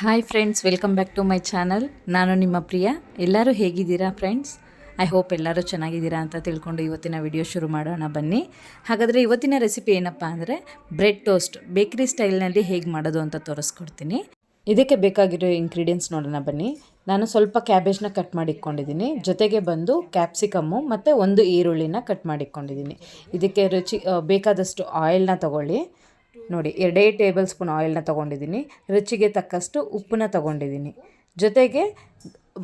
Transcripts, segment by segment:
Hi friends welcome back to my channel ನಾನು ನಿಮ್ಮ ಪ್ರಿಯ. ಎಲ್ಲರೂ ಹೇಗಿದ್ದೀರಾ ಫ್ರೆಂಡ್ಸ್ ಐ ಹೋಪ್ ಎಲ್ಲರೂ ಚೆನ್ನಾಗಿದ್ದೀರಾ ಅಂತ ತಿಳ್ಕೊಂಡು ಇವತ್ತಿನ ವಿಡಿಯೋ ಶುರು ಮಾಡೋಣ ಬನ್ನಿ. ಹಾಗಾದರೆ ಇವತ್ತಿನ ರೆಸಿಪಿ ಏನಪ್ಪ ಅಂದರೆ ಬ್ರೆಡ್ ಟೋಸ್ಟ್ ಬೇಕ್ರಿ ಸ್ಟೈಲ್ನಲ್ಲಿ ಹೇಗೆ ಮಾಡೋದು ಅಂತ ತೋರಿಸ್ಕೊಡ್ತೀನಿ. ಇದಕ್ಕೆ ಬೇಕಾಗಿರೋ ಇಂಗ್ರೀಡಿಯೆಂಟ್ಸ್ ನೋಡೋಣ ಬನ್ನಿ. ನಾನು ಸ್ವಲ್ಪ ಕ್ಯಾಬೇಜ್ನ ಕಟ್ ಮಾಡಿಟ್ಕೊಂಡಿದ್ದೀನಿ. ಜೊತೆಗೆ ಬಂದು ಕ್ಯಾಪ್ಸಿಕಮ್ಮು ಮತ್ತು ಒಂದು ಈರುಳ್ಳಿನ ಕಟ್ ಮಾಡಿಕೊಂಡಿದ್ದೀನಿ ಇದಕ್ಕೆ ರುಚಿ ಬೇಕಾದಷ್ಟು ಆಯಿಲ್ನ ತಗೊಳ್ಳಿ. ನೋಡಿ, ಎರಡೇ ಟೇಬಲ್ ಸ್ಪೂನ್ ಆಯಿಲ್ನ ತೊಗೊಂಡಿದ್ದೀನಿ. ರುಚಿಗೆ ತಕ್ಕಷ್ಟು ಉಪ್ಪನ್ನ ತೊಗೊಂಡಿದ್ದೀನಿ. ಜೊತೆಗೆ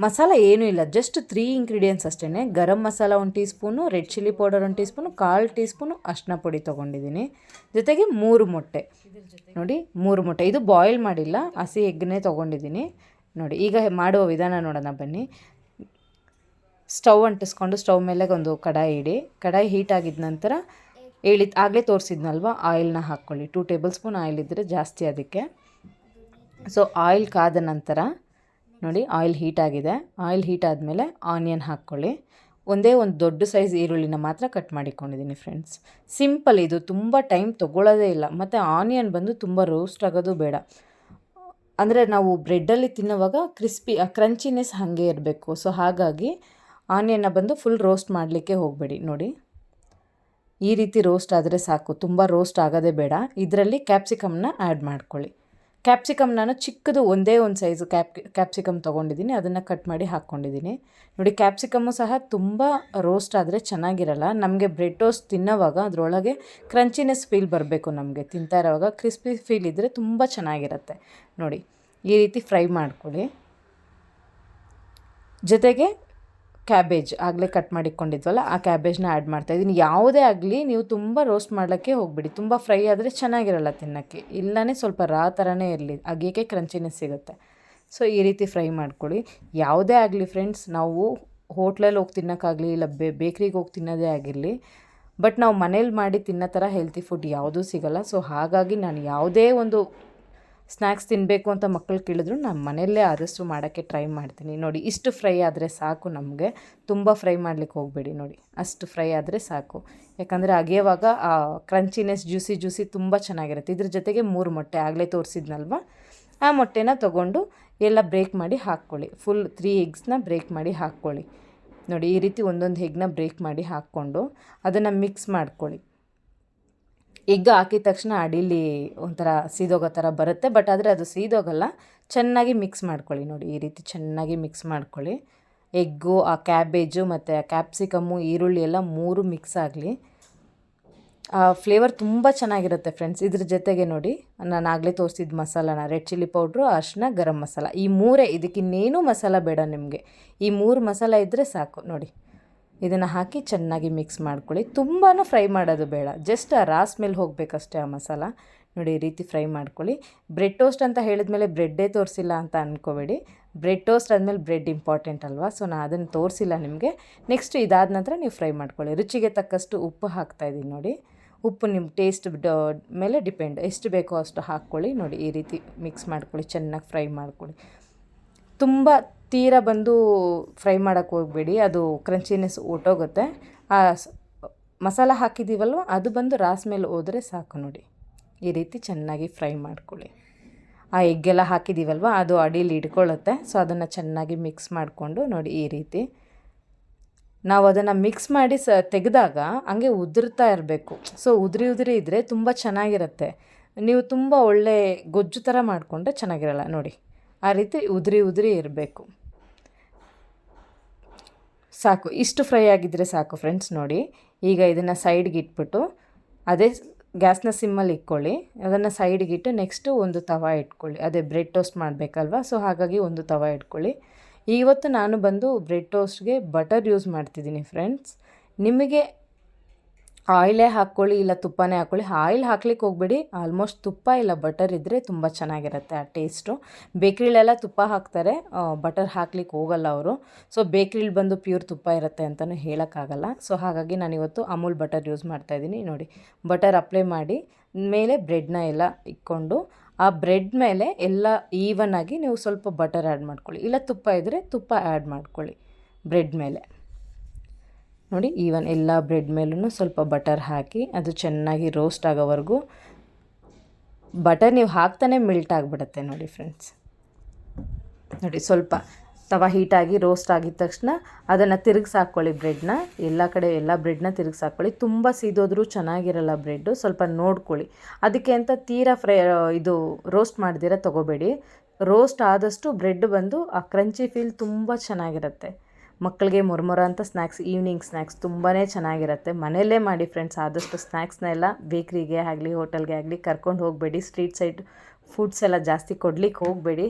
ಮಸಾಲ ಏನೂ ಇಲ್ಲ ಜಸ್ಟ್ ತ್ರೀ ಇಂಗ್ರೀಡಿಯೆಂಟ್ಸ್ ಅಷ್ಟೇ ಗರಂ ಮಸಾಲ ಒಂದು teaspoon red chilli powder ಒಂದು ಟೀ ಸ್ಪೂನು ಕಾಲು ಟೀ ಸ್ಪೂನು ಅರಿಶಿನ ಪುಡಿ ತೊಗೊಂಡಿದ್ದೀನಿ. ಜೊತೆಗೆ ಮೂರು ಮೊಟ್ಟೆ. ನೋಡಿ, ಮೂರು ಮೊಟ್ಟೆ. ಇದು ಬಾಯ್ಲ್ ಮಾಡಿಲ್ಲ, ಹಸಿ ಎಗ್ನೇ ತೊಗೊಂಡಿದ್ದೀನಿ. ನೋಡಿ, ಈಗ ಮಾಡುವ ವಿಧಾನ ನೋಡೋಣ ಬನ್ನಿ. ಸ್ಟವ್ ಅಂಟಿಸ್ಕೊಂಡು ಸ್ಟವ್ ಮೇಲೆ ಒಂದು ಕಡಾಯಿ ಇಡಿ. ಕಡಾಯಿ ಹೀಟ್ ಆಗಿದ ನಂತರ ಹೇಳಿ ಆಗಲೇ ತೋರಿಸಿದ್ನಲ್ವ? ಆಯಿಲ್ನ ಹಾಕ್ಕೊಳ್ಳಿ. ಟೂ ಟೇಬಲ್ ಸ್ಪೂನ್ ಆಯಿಲ್ ಇದ್ದರೆ ಜಾಸ್ತಿ ಅದಕ್ಕೆ. ಸೊ ಆಯಿಲ್ ಕಾದ ನಂತರ, ನೋಡಿ, ಆಯಿಲ್ ಹೀಟ್ ಆಗಿದೆ. ಆಯಿಲ್ ಹೀಟ್ ಆದಮೇಲೆ ಆನಿಯನ್ ಹಾಕ್ಕೊಳ್ಳಿ. ಒಂದೇ ಒಂದು ದೊಡ್ಡ ಸೈಜ್ ಈರುಳ್ಳಿನ ಮಾತ್ರ ಕಟ್ ಮಾಡಿಕೊಂಡಿದ್ದೀನಿ ಫ್ರೆಂಡ್ಸ್ ಸಿಂಪಲ್ ಇದು. ತುಂಬ ಟೈಮ್ ತೊಗೊಳ್ಳೋದೇ ಇಲ್ಲ. ಮತ್ತು ಆನಿಯನ್ ಬಂದು ತುಂಬ ರೋಸ್ಟ್ ಆಗೋದು ಬೇಡ. ಅಂದರೆ ನಾವು ಬ್ರೆಡ್ಡಲ್ಲಿ ತಿನ್ನುವಾಗ ಕ್ರಿಸ್ಪಿ ಆ ಕ್ರಂಚಿನೆಸ್ ಹಾಗೆ ಇರಬೇಕು. ಸೊ ಹಾಗಾಗಿ ಆನಿಯನ್ನ ಬಂದು ಫುಲ್ ರೋಸ್ಟ್ ಮಾಡಲಿಕ್ಕೆ ಹೋಗಬೇಡಿ. ನೋಡಿ. ಈ ರೀತಿ ರೋಸ್ಟ್ ಆದರೆ ಸಾಕು. ತುಂಬ ರೋಸ್ಟ್ ಆಗೋದೇ ಬೇಡ. ಇದರಲ್ಲಿ ಕ್ಯಾಪ್ಸಿಕಮ್ನ ಆ್ಯಡ್ ಮಾಡ್ಕೊಳ್ಳಿ. ಕ್ಯಾಪ್ಸಿಕಮ್ ನಾನು ಚಿಕ್ಕದು ಒಂದೇ ಒಂದು ಸೈಜು ಕ್ಯಾಪ್ ಕ್ಯಾಪ್ಸಿಕಮ್ ತೊಗೊಂಡಿದ್ದೀನಿ. ಅದನ್ನು ಕಟ್ ಮಾಡಿ ಹಾಕ್ಕೊಂಡಿದ್ದೀನಿ. ನೋಡಿ ಕ್ಯಾಪ್ಸಿಕಮ್ಮು ಸಹ ತುಂಬ ರೋಸ್ಟ್ ಆದರೆ ಚೆನ್ನಾಗಿರಲ್ಲ. ನಮಗೆ ಬ್ರೆಡ್ ಟೋಸ್ಟ್ ತಿನ್ನೋವಾಗ ಅದರೊಳಗೆ ಕ್ರಂಚಿನೆಸ್ ಫೀಲ್ ಬರಬೇಕು ನಮಗೆ. ತಿಂತಾ ಇರೋವಾಗ ಕ್ರಿಸ್ಪಿ ಫೀಲ್ ಇದ್ದರೆ ತುಂಬ ಚೆನ್ನಾಗಿರುತ್ತೆ. ನೋಡಿ, ಈ ರೀತಿ ಫ್ರೈ ಮಾಡ್ಕೊಳ್ಳಿ. ಜೊತೆಗೆ ಕ್ಯಾಬೇಜ್ ಆಗಲೇ ಕಟ್ ಮಾಡಿಕೊಂಡಿದ್ವಲ್ಲ ಆ ಕ್ಯಾಬೇಜ್ನ ಆ್ಯಡ್ ಮಾಡ್ತಾಯಿದ್ದೀನಿ ಯಾವುದೇ ಆಗಲಿ ನೀವು ತುಂಬ ರೋಸ್ಟ್ ಮಾಡೋಕ್ಕೆ ಹೋಗ್ಬಿಡಿ. ತುಂಬ ಫ್ರೈ ಆದರೆ ಚೆನ್ನಾಗಿರಲ್ಲ ತಿನ್ನೋಕ್ಕೆ. ಇಲ್ಲನೇ ಸ್ವಲ್ಪ ರಾ ಥರನೇ ಇರಲಿ. ಅಗೇಕೆ ಕ್ರಂಚಿನೆಸ್ ಸಿಗುತ್ತೆ. ಸೊ ಈ ರೀತಿ ಫ್ರೈ ಮಾಡ್ಕೊಳ್ಳಿ. ಯಾವುದೇ ಆಗಲಿ ಫ್ರೆಂಡ್ಸ್ ನಾವು ಹೋಟ್ಲಲ್ಲಿ ಹೋಗಿ ತಿನ್ನೋಕ್ಕಾಗಲಿ ಇಲ್ಲ ಬೇಕ್ರಿಗೆ ಹೋಗಿ ತಿನ್ನೋದೇ ಆಗಿರಲಿ ಬಟ್ ನಾವು ಮನೇಲಿ ಮಾಡಿ ತಿನ್ನೋ ಥರ ಹೆಲ್ತಿ ಫುಡ್ ಯಾವುದೂ ಸಿಗಲ್ಲ. ಸೊ ಹಾಗಾಗಿ ನಾನು ಯಾವುದೇ ಒಂದು ಸ್ನ್ಯಾಕ್ಸ್ ತಿನ್ನಬೇಕು ಅಂತ ಮಕ್ಕಳು ಕೇಳಿದ್ರು, ನಾನು ಮನೆಯಲ್ಲೇ ಆದಷ್ಟು ಮಾಡೋಕ್ಕೆ ಟ್ರೈ ಮಾಡ್ತೀನಿ. ನೋಡಿ, ಇಷ್ಟು ಫ್ರೈ ಆದರೆ ಸಾಕು ನಮಗೆ. ತುಂಬ ಫ್ರೈ ಮಾಡ್ಲಿಕ್ಕೆ ಹೋಗಬೇಡಿ ನೋಡಿ. ಅಷ್ಟು ಫ್ರೈ ಆದರೆ ಸಾಕು. ಯಾಕಂದರೆ ಅಗೆಯುವಾಗ ಆ ಕ್ರಂಚಿನೆಸ್ ಜ್ಯೂಸಿ ಜ್ಯೂಸಿ ತುಂಬ ಚೆನ್ನಾಗಿರುತ್ತೆ. ಇದ್ರ ಜೊತೆಗೆ ಮೂರು ಮೊಟ್ಟೆ ಆಗಲೇ ತೋರಿಸಿದ್ನಲ್ವ? ಆ ಮೊಟ್ಟೆನ ತೊಗೊಂಡು ಎಲ್ಲ ಬ್ರೇಕ್ ಮಾಡಿ ಹಾಕ್ಕೊಳ್ಳಿ. ಫುಲ್ ತ್ರೀ ಎಗ್ಸ್ನ ಬ್ರೇಕ್ ಮಾಡಿ ಹಾಕ್ಕೊಳ್ಳಿ. ನೋಡಿ, ಈ ರೀತಿ ಒಂದೊಂದು ಹೆಗ್ನ ಬ್ರೇಕ್ ಮಾಡಿ ಹಾಕ್ಕೊಂಡು ಅದನ್ನು ಮಿಕ್ಸ್ ಮಾಡ್ಕೊಳ್ಳಿ. ಎಗ್ ಹಾಕಿದ ತಕ್ಷಣ ಅಡೀಲಿ ಒಂಥರ ಸೀದೋಗೋ ಥರ ಬರುತ್ತೆ ಬಟ್ ಆದರೆ ಅದು ಸೀದೋಗಲ್ಲ. ಚೆನ್ನಾಗಿ ಮಿಕ್ಸ್ ಮಾಡ್ಕೊಳ್ಳಿ ನೋಡಿ, ಈ ರೀತಿ ಚೆನ್ನಾಗಿ ಮಿಕ್ಸ್ ಮಾಡ್ಕೊಳ್ಳಿ. ಎಗ್ಗು, ಆ ಕ್ಯಾಬೇಜು ಮತ್ತು ಆ ಕ್ಯಾಪ್ಸಿಕಮ್ಮು ಈರುಳ್ಳಿ ಎಲ್ಲ ಮೂರು ಮಿಕ್ಸ್ ಆಗಲಿ. ಆ ಫ್ಲೇವರ್ ತುಂಬ ಚೆನ್ನಾಗಿರುತ್ತೆ ಫ್ರೆಂಡ್ಸ್ ಇದ್ರ ಜೊತೆಗೆ ನೋಡಿ, ನಾನು ಆಗಲೇ ತೋರಿಸಿದ ಮಸಾಲಾನ ರೆಡ್ ಚಿಲ್ಲಿ ಪೌಡ್ರು ಅರ್ಶಿನ ಗರಂ ಮಸಾಲ. ಈ ಮೂರೇ ಇದಕ್ಕಿನ್ನೇನು ಮಸಾಲ ಬೇಡ ನಿಮಗೆ. ಈ ಮೂರು ಮಸಾಲ ಇದ್ದರೆ ಸಾಕು, ನೋಡಿ. ಇದನ್ನು ಹಾಕಿ ಚೆನ್ನಾಗಿ ಮಿಕ್ಸ್ ಮಾಡ್ಕೊಳ್ಳಿ. ತುಂಬಾ ಫ್ರೈ ಮಾಡೋದು ಬೇಡ. ಜಸ್ಟ್ ಆ ರಾಸ್ ಮೇಲೆ ಹೋಗಬೇಕಷ್ಟೇ ಆ ಮಸಾಲ. ನೋಡಿ ಈ ರೀತಿ ಫ್ರೈ ಮಾಡ್ಕೊಳ್ಳಿ. ಬ್ರೆಡ್ ಟೋಸ್ಟ್ ಅಂತ ಹೇಳಿದ ಮೇಲೆ ಬ್ರೆಡ್ಡೇ ತೋರಿಸಿಲ್ಲ ಅಂತ ಅಂದ್ಕೋಬೇಡಿ ಬ್ರೆಡ್ ಟೋಸ್ಟ್ ಆದಮೇಲೆ ಬ್ರೆಡ್ ಇಂಪಾರ್ಟೆಂಟ್ ಅಲ್ವಾ? ಸೊ ನಾನು ಅದನ್ನು ತೋರಿಸಿಲ್ಲ ನಿಮಗೆ. ನೆಕ್ಸ್ಟ್ ಇದಾದ ನಂತರ ನೀವು ಫ್ರೈ ಮಾಡ್ಕೊಳ್ಳಿ. ರುಚಿಗೆ ತಕ್ಕಷ್ಟು ಉಪ್ಪು ಹಾಕ್ತಾಯಿದ್ದೀನಿ ನೋಡಿ. ಉಪ್ಪು ನಿಮ್ಮ ಟೇಸ್ಟ್ ಮೇಲೆ ಡಿಪೆಂಡ್ ಎಷ್ಟು ಬೇಕೋ ಅಷ್ಟು ಹಾಕ್ಕೊಳ್ಳಿ. ನೋಡಿ ಈ ರೀತಿ ಮಿಕ್ಸ್ ಮಾಡ್ಕೊಳ್ಳಿ. ಚೆನ್ನಾಗಿ ಫ್ರೈ ಮಾಡ್ಕೊಳ್ಳಿ. ತುಂಬ ತೀರ ಬಂದು ಫ್ರೈ ಮಾಡೋಕ್ಕೆ ಹೋಗಬೇಡಿ, ಅದು ಕ್ರಂಚಿನೆಸ್ ಒಟ್ಟೋಗುತ್ತೆ. ಆ ಮಸಾಲ ಹಾಕಿದ್ದೀವಲ್ವ ಅದು ಬಂದು ರಾಸ್ ಮೇಲೆ ಹೋದರೆ ಸಾಕು ನೋಡಿ. ಈ ರೀತಿ ಚೆನ್ನಾಗಿ ಫ್ರೈ ಮಾಡ್ಕೊಳ್ಳಿ. ಆ ಎಗ್ಗೆಲ್ಲ ಹಾಕಿದ್ದೀವಲ್ವ ಅದು ಅಡೀಲಿ ಇಟ್ಕೊಳ್ಳುತ್ತೆ, ಸೊ ಅದನ್ನು ಚೆನ್ನಾಗಿ ಮಿಕ್ಸ್ ಮಾಡಿಕೊಂಡು ನೋಡಿ ಈ ರೀತಿ. ನಾವು ಅದನ್ನು ಮಿಕ್ಸ್ ಮಾಡಿ ಸ ತೆಗೆದಾಗ ಹಂಗೆ ಉದುರ್ತಾ ಇರಬೇಕು. ಸೊ ಉದುರಿ ಉದುರಿ ಇದ್ದರೆ ತುಂಬ ಚೆನ್ನಾಗಿರುತ್ತೆ. ನೀವು ತುಂಬ ಒಳ್ಳೆ ಗೊಜ್ಜು ಥರ ಮಾಡಿಕೊಂಡ್ರೆ ಚೆನ್ನಾಗಿರಲ್ಲ ನೋಡಿ. ಆ ರೀತಿ ಉದುರಿ ಉದುರಿ ಇರಬೇಕು. ಸಾಕು, ಇಷ್ಟು ಫ್ರೈ ಆಗಿದ್ದರೆ ಸಾಕು ಫ್ರೆಂಡ್ಸ್ ನೋಡಿ. ಈಗ ಇದನ್ನು ಸೈಡ್ಗೆ ಇಟ್ಬಿಟ್ಟು, ಅದೇ ಗ್ಯಾಸ್ನ ಸಿಮ್ಮಲ್ಲಿ ಇಟ್ಕೊಳ್ಳಿ. ಅದನ್ನು ಸೈಡ್ಗೆ ಇಟ್ಟು ನೆಕ್ಸ್ಟು ಒಂದು ತವಾ ಇಟ್ಕೊಳ್ಳಿ. ಅದೇ ಬ್ರೆಡ್ ಟೋಸ್ಟ್ ಮಾಡಬೇಕಲ್ವ? ಸೊ ಹಾಗಾಗಿ ಒಂದು ತವಾ ಇಟ್ಕೊಳ್ಳಿ. ಇವತ್ತು ನಾನು ಬಂದು ಬ್ರೆಡ್ ಟೋಸ್ಟ್ಗೆ ಬಟರ್ ಯೂಸ್ ಮಾಡ್ತಿದ್ದೀನಿ ಫ್ರೆಂಡ್ಸ್ ನಿಮಗೆ ಆಯಿಲೇ ಹಾಕ್ಕೊಳ್ಳಿ ಇಲ್ಲ ತುಪ್ಪನೇ ಹಾಕ್ಕೊಳ್ಳಿ. ಆಯಿಲ್ ಹಾಕ್ಲಿಕ್ಕೆ ಹೋಗ್ಬೇಡಿ. ಆಲ್ಮೋಸ್ಟ್ ತುಪ್ಪ ಇಲ್ಲ ಬಟರ್ ಇದ್ದರೆ ತುಂಬ ಚೆನ್ನಾಗಿರುತ್ತೆ ಆ ಟೇಸ್ಟು. ಬೇಕ್ರಿಲೆಲ್ಲ ತುಪ್ಪ ಹಾಕ್ತಾರೆ. ಬಟರ್ ಹಾಕ್ಲಿಕ್ಕೆ ಹೋಗಲ್ಲ ಅವರು. ಸೊ, ಬೇಕ್ರಿಲಿ ಬಂದು ಪ್ಯೂರ್ ತುಪ್ಪ ಇರುತ್ತೆ ಅಂತಲೂ ಹೇಳೋಕ್ಕಾಗಲ್ಲ. ಸೊ, ಹಾಗಾಗಿ ನಾನಿವತ್ತು ಅಮೂಲ್ ಬಟರ್ ಯೂಸ್ ಮಾಡ್ತಾಯಿದ್ದೀನಿ ನೋಡಿ, ಬಟರ್ ಅಪ್ಲೈ ಮಾಡಿ, ಮೇಲೆ ಬ್ರೆಡ್ನ ಎಲ್ಲ ಇಕ್ಕೊಂಡು, ಆ ಬ್ರೆಡ್ ಮೇಲೆ ಎಲ್ಲ ಈವನ್ ಆಗಿ ನೀವು ಸ್ವಲ್ಪ ಬಟರ್ ಆ್ಯಡ್ ಮಾಡ್ಕೊಳ್ಳಿ. ಇಲ್ಲ ತುಪ್ಪ ಇದ್ದರೆ ತುಪ್ಪ ಆ್ಯಡ್ ಮಾಡ್ಕೊಳ್ಳಿ ಬ್ರೆಡ್ ಮೇಲೆ. ನೋಡಿ ಈವನ್ ಎಲ್ಲ ಬ್ರೆಡ್ ಮೇಲೂ ಸ್ವಲ್ಪ ಬಟರ್ ಹಾಕಿ, ಅದು ಚೆನ್ನಾಗಿ ರೋಸ್ಟ್ ಆಗೋವರೆಗೂ ಬಟರ್ ನೀವು ಹಾಕ್ತಾನೆ ಮಿಲ್ಟ್ ಆಗಿಬಿಡುತ್ತೆ ನೋಡಿ ಫ್ರೆಂಡ್ಸ್ ನೋಡಿ, ಸ್ವಲ್ಪ ತವ ಹೀಟಾಗಿ ರೋಸ್ಟ್ ಆಗಿದ ತಕ್ಷಣ ಅದನ್ನು ತಿರುಗಿಸಿ ಹಾಕ್ಕೊಳ್ಳಿ ಬ್ರೆಡ್ನ ಎಲ್ಲ ಕಡೆ ಎಲ್ಲ ಬ್ರೆಡ್ನ ತಿರುಗಿಸಿ ಹಾಕ್ಕೊಳ್ಳಿ ತುಂಬ ಸೀದೋದ್ರೂ ಚೆನ್ನಾಗಿರಲ್ಲ ಬ್ರೆಡ್ಡು ಸ್ವಲ್ಪ ನೋಡ್ಕೊಳ್ಳಿ. ಅದಕ್ಕೆ ಅಂತ ತೀರಾ ಫ್ರೈ ಇದು ರೋಸ್ಟ್ ಮಾಡ್ದಿರ ತೊಗೋಬೇಡಿ. ರೋಸ್ಟ್ ಆದಷ್ಟು ಬ್ರೆಡ್ ಬಂದು ಆ ಕ್ರಂಚಿ ಫೀಲ್ ತುಂಬ ಚೆನ್ನಾಗಿರುತ್ತೆ. ಮಕ್ಕಳಿಗೆ ಮೊರಮೊರ ಅಂತ ಸ್ನ್ಯಾಕ್ಸ್ ಈವ್ನಿಂಗ್ ಸ್ನ್ಯಾಕ್ಸ್ ತುಂಬಾ ಚೆನ್ನಾಗಿರುತ್ತೆ. ಮನೆಯಲ್ಲೇ ಮಾಡಿ ಫ್ರೆಂಡ್ಸ್ ಆದಷ್ಟು ಸ್ನ್ಯಾಕ್ಸ್ನ ಎಲ್ಲ ಬೇಕ್ರಿಗೆ ಆಗಲಿ, ಹೋಟೆಲ್ಗೆ ಆಗಲಿ ಕರ್ಕೊಂಡು ಹೋಗಬೇಡಿ. ಸ್ಟ್ರೀಟ್ ಸೈಡ್ ಫುಡ್ಸ್ ಎಲ್ಲ ಜಾಸ್ತಿ ಕೊಡ್ಲಿಕ್ಕೆ ಹೋಗಬೇಡಿ.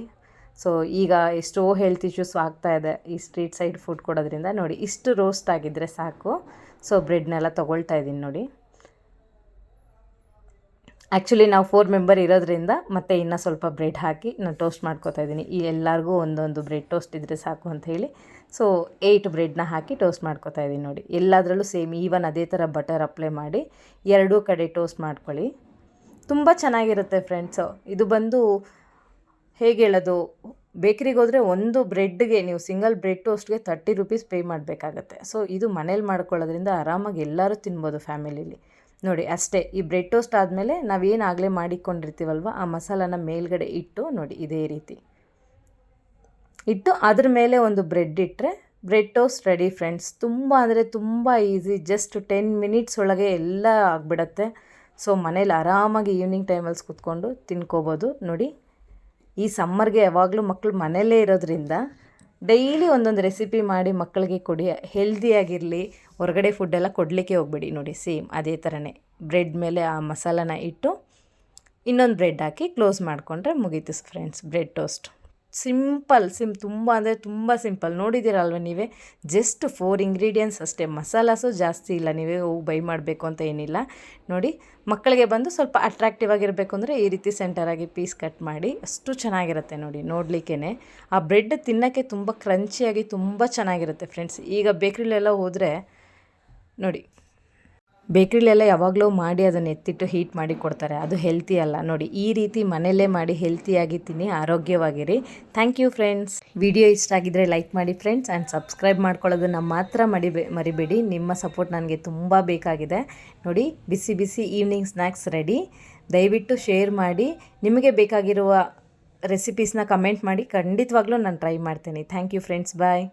ಸೊ ಈಗ ಎಷ್ಟೋ ಹೆಲ್ತ್ ಇಶ್ಯೂಸ್ ಆಗ್ತಾ ಇದೆ ಈ ಸ್ಟ್ರೀಟ್ ಸೈಡ್ ಫುಡ್ ಕೊಡೋದ್ರಿಂದ. ನೋಡಿ, ಇಷ್ಟು ರೋಸ್ಟ್ ಆಗಿದ್ದರೆ ಸಾಕು. ಸೊ ಬ್ರೆಡ್ನೆಲ್ಲ ತೊಗೊಳ್ತಾ ಇದ್ದೀನಿ ನೋಡಿ. ಆ್ಯಕ್ಚುಲಿ ನಾವು ಫೋರ್ ಮೆಂಬರ್ ಇರೋದ್ರಿಂದ ಮತ್ತೆ ಇನ್ನೂ ಸ್ವಲ್ಪ ಬ್ರೆಡ್ ಹಾಕಿ ನಾನು ಟೋಸ್ಟ್ ಮಾಡ್ಕೋತಾ ಇದ್ದೀನಿ. ಈ ಎಲ್ಲರಿಗೂ ಒಂದೊಂದು ಬ್ರೆಡ್ ಟೋಸ್ಟ್ ಇದ್ದರೆ ಸಾಕು ಅಂತ ಹೇಳಿ. ಸೊ ಏಯ್ಟ್ ಬ್ರೆಡ್ನ ಹಾಕಿ ಟೋಸ್ಟ್ ಮಾಡ್ಕೋತಾ ಇದ್ದೀನಿ ನೋಡಿ. ಎಲ್ಲದರಲ್ಲೂ ಸೇಮ್ ಈವನ್ ಅದೇ ಥರ ಬಟರ್ ಅಪ್ಲೈ ಮಾಡಿ ಎರಡೂ ಕಡೆ ಟೋಸ್ಟ್ ಮಾಡ್ಕೊಳ್ಳಿ. ತುಂಬ ಚೆನ್ನಾಗಿರುತ್ತೆ ಫ್ರೆಂಡ್ಸು ಇದು ಬಂದು ಹೇಗೆ ಹೇಳೋದು? ಬೇಕ್ರಿಗೆ ಹೋದರೆ ಒಂದು ಬ್ರೆಡ್ಗೆ ನೀವು ಸಿಂಗಲ್ ಬ್ರೆಡ್ ಟೋಸ್ಟ್ಗೆ ತರ್ಟಿ ರುಪೀಸ್ ಪೇ ಮಾಡಬೇಕಾಗತ್ತೆ. ಸೊ ಇದು ಮನೇಲಿ ಮಾಡ್ಕೊಳ್ಳೋದ್ರಿಂದ ಆರಾಮಾಗಿ ಎಲ್ಲರೂ ತಿನ್ಬೋದು ಫ್ಯಾಮಿಲಿಲಿ ನೋಡಿ, ಅಷ್ಟೇ. ಈ ಬ್ರೆಡ್ ಟೋಸ್ಟ್ ಆದಮೇಲೆ ನಾವೇನಾಗಲೇ ಮಾಡಿಕೊಂಡಿರ್ತೀವಲ್ವ, ಆ ಮಸಾಲಾನ ಮೇಲ್ಗಡೆ ಇಟ್ಟು ನೋಡಿ, ಇದೇ ರೀತಿ. ಇಟ್ಟು ಅದ್ರ ಮೇಲೆ ಒಂದು ಬ್ರೆಡ್ ಇಟ್ಟರೆ ಬ್ರೆಡ್ ಟೋಸ್ಟ್ ರೆಡಿ ಫ್ರೆಂಡ್ಸ್ ತುಂಬ ಅಂದರೆ ತುಂಬ ಈಸಿ ಜಸ್ಟ್ ಟೆನ್ ಮಿನಿಟ್ಸ್ ಒಳಗೆ ಎಲ್ಲ ಆಗಿಬಿಡತ್ತೆ. ಸೊ ಮನೇಲಿ ಆರಾಮಾಗಿ ಈವ್ನಿಂಗ್ ಟೈಮಲ್ಲಿ ಕೂತ್ಕೊಂಡು ತಿನ್ಕೋಬೋದು. ನೋಡಿ, ಈ ಸಮ್ಮರ್ಗೆ ಯಾವಾಗಲೂ ಮಕ್ಕಳು ಮನೆಯಲ್ಲೇ ಇರೋದ್ರಿಂದ ಡೈಲಿ ಒಂದೊಂದು ರೆಸಿಪಿ ಮಾಡಿ ಮಕ್ಕಳಿಗೆ ಕೊಡಿ ಹೆಲ್ದಿಯಾಗಿರಲಿ ಹೊರಗಡೆ ಫುಡ್ಡೆಲ್ಲ ಕೊಡಲಿಕ್ಕೆ ಹೋಗ್ಬೇಡಿ ನೋಡಿ ಸೇಮ್ ಅದೇ ಥರನೇ ಬ್ರೆಡ್ ಮೇಲೆ ಆ ಮಸಾಲಾನ ಇಟ್ಟು ಇನ್ನೊಂದು ಬ್ರೆಡ್ ಹಾಕಿ ಕ್ಲೋಸ್ ಮಾಡಿಕೊಂಡ್ರೆ ಮುಗೀತು ಫ್ರೆಂಡ್ಸ್ ಬ್ರೆಡ್ ಟೋಸ್ಟ್ ಸಿಂಪಲ್ ಸಿಮ್ ತುಂಬ ಅಂದರೆ ತುಂಬ ಸಿಂಪಲ್ ನೋಡಿದ್ದೀರಲ್ವ ನೀವೇ? ಜಸ್ಟ್ ಫೋರ್ ಇಂಗ್ರೀಡಿಯೆಂಟ್ಸ್ ಅಷ್ಟೇ. ಮಸಾಲಾಸು ಜಾಸ್ತಿ ಇಲ್ಲ, ನೀವೇ ಹೋಗಿ ಬೈ ಮಾಡಬೇಕು ಅಂತ ಏನಿಲ್ಲ. ನೋಡಿ, ಮಕ್ಕಳಿಗೆ ಬಂದು ಸ್ವಲ್ಪ ಅಟ್ರಾಕ್ಟಿವ್ ಆಗಿರಬೇಕು ಅಂದರೆ ಈ ರೀತಿ ಸೆಂಟರಾಗಿ ಪೀಸ್ ಕಟ್ ಮಾಡಿ ಅಷ್ಟು ಚೆನ್ನಾಗಿರುತ್ತೆ ನೋಡಿ ನೋಡಲಿಕ್ಕೇ ಆ ಬ್ರೆಡ್ ತಿನ್ನೋಕ್ಕೆ ತುಂಬ ಕ್ರಂಚಿಯಾಗಿ ತುಂಬ ಚೆನ್ನಾಗಿರುತ್ತೆ ಫ್ರೆಂಡ್ಸ್ ಈಗ ಬೇಕ್ರಿಲೆಲ್ಲ ಹೋದರೆ ನೋಡಿ. ಬೇಕ್ರಿಲೆಲ್ಲ ಯಾವಾಗಲೂ ಮಾಡಿ ಅದನ್ನು ಎತ್ತಿಟ್ಟು ಹೀಟ್ ಮಾಡಿ ಕೊಡ್ತಾರೆ. ಅದು ಹೆಲ್ತಿ ಅಲ್ಲ. ನೋಡಿ, ಈ ರೀತಿ ಮನೆಯಲ್ಲೇ ಮಾಡಿ ಹೆಲ್ತಿಯಾಗಿ ತಿನ್ನಿ, ಆರೋಗ್ಯವಾಗಿರಿ. ಥ್ಯಾಂಕ್ ಯು ಫ್ರೆಂಡ್ಸ್ ವಿಡಿಯೋ ಇಷ್ಟ ಆಗಿದ್ದರೆ ಲೈಕ್ ಮಾಡಿ ಫ್ರೆಂಡ್ಸ್ ಆ್ಯಂಡ್ ಸಬ್ಸ್ಕ್ರೈಬ್ ಮಾಡ್ಕೊಳ್ಳೋದನ್ನು ಮಾತ್ರ ಮರಿಬೇಡಿ. ನಿಮ್ಮ ಸಪೋರ್ಟ್ ನನಗೆ ತುಂಬ ಬೇಕಾಗಿದೆ. ನೋಡಿ ಬಿಸಿ ಬಿಸಿ ಈವ್ನಿಂಗ್ ಸ್ನ್ಯಾಕ್ಸ್ ರೆಡಿ ದಯವಿಟ್ಟು ಶೇರ್ ಮಾಡಿ. ನಿಮಗೆ ಬೇಕಾಗಿರುವ ರೆಸಿಪೀಸ್ನ ಕಮೆಂಟ್ ಮಾಡಿ. ಖಂಡಿತವಾಗ್ಲೂ ನಾನು ಟ್ರೈ ಮಾಡ್ತೀನಿ. Thank you friends bye